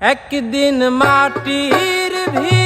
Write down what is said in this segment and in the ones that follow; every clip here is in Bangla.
একদিন মাটির ভিড়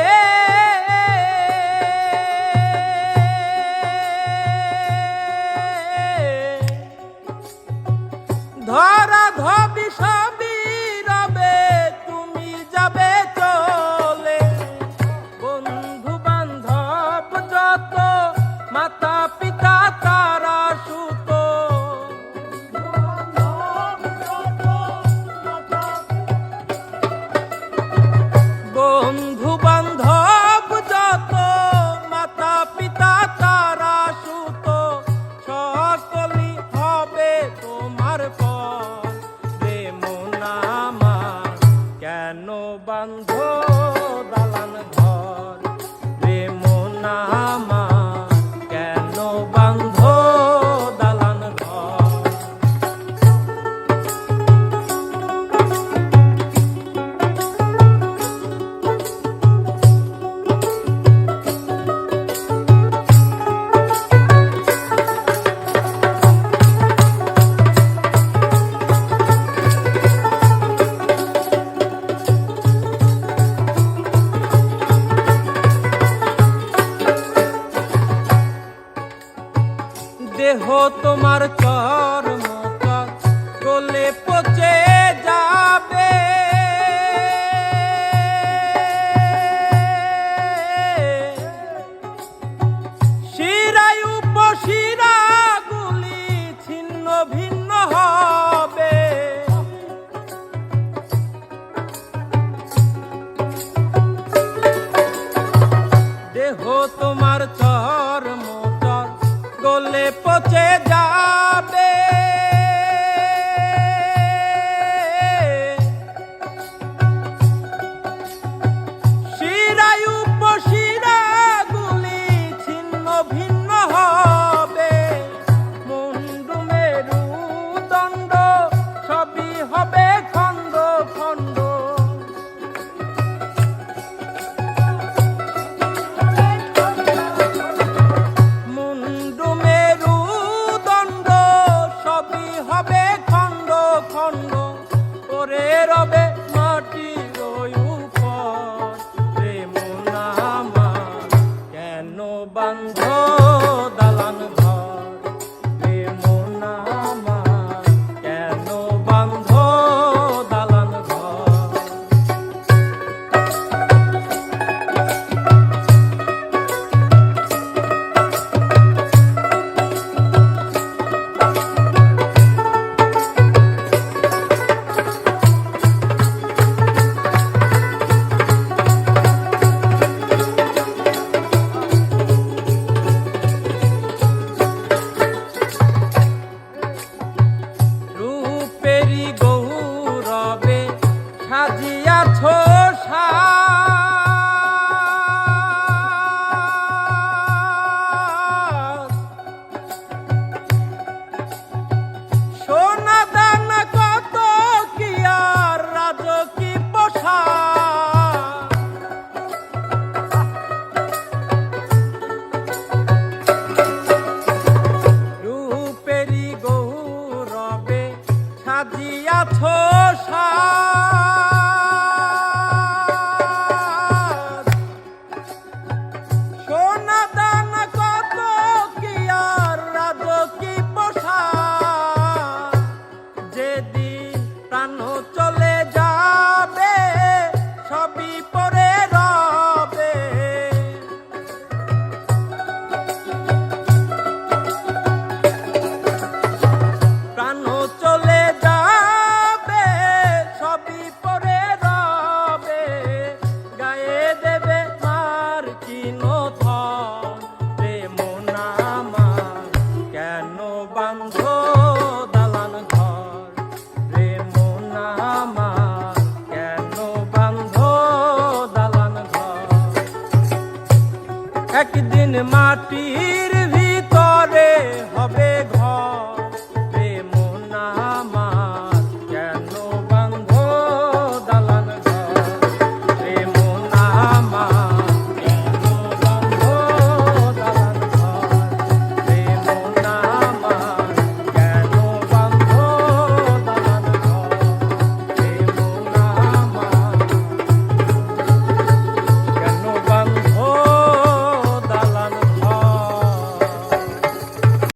তোমার চর পচে যায় রেখা প্রাণ চলে যাবে, সবই পরে রবে। গায়ে দেবে মার কিনো রে মোনামার কেন বান্ধ দালান ঘর? রে কেন বান্ধ দালান ঘর? একদিন মাটি